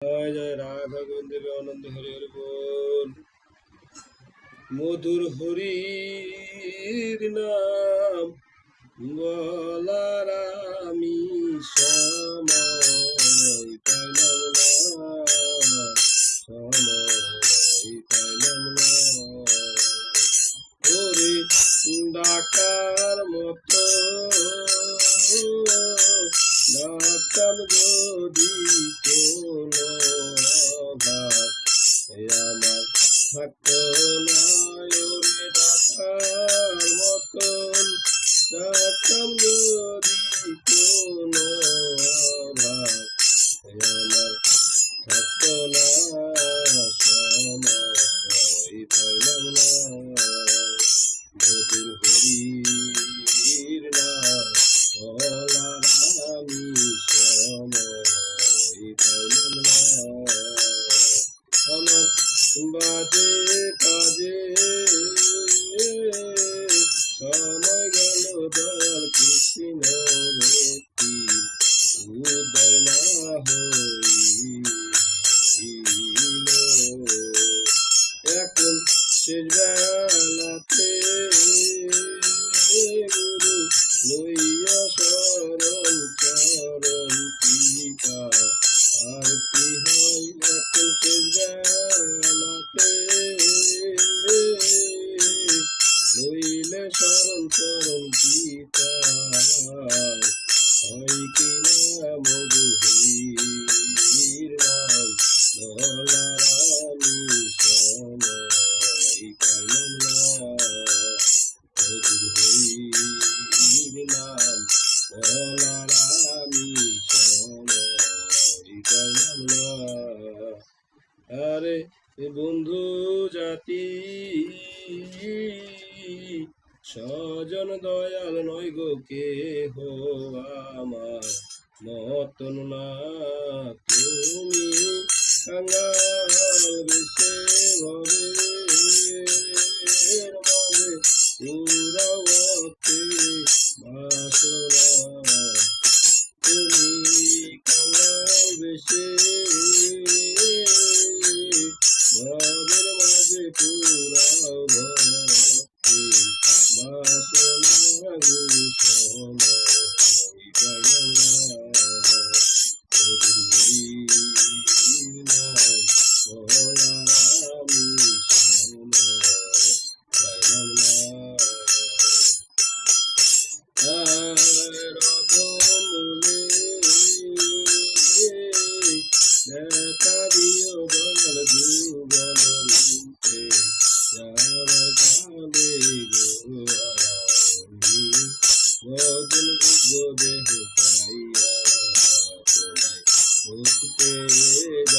জয় জয়, রাধা গোবিন্দ হরি হরি বল। মধুর হরির নাম বলার আমি ডাকার মতো ডাকাম যদি আমার লইলে শরণ চরণ টিকা হয় কি না মধু হইর নাম আমি সময় পাইলাম না মধুর হরির নাম পাইলাম না আরে বন্ধু জাতি স্বজন দয়াল নয় গো কে হো আমার। মতন না তুমি কাঙ্গাল বেশে ভবে মাঝে পুরাবতে বাসনা। তুমি কাঙ্গাল বেশে Yeah.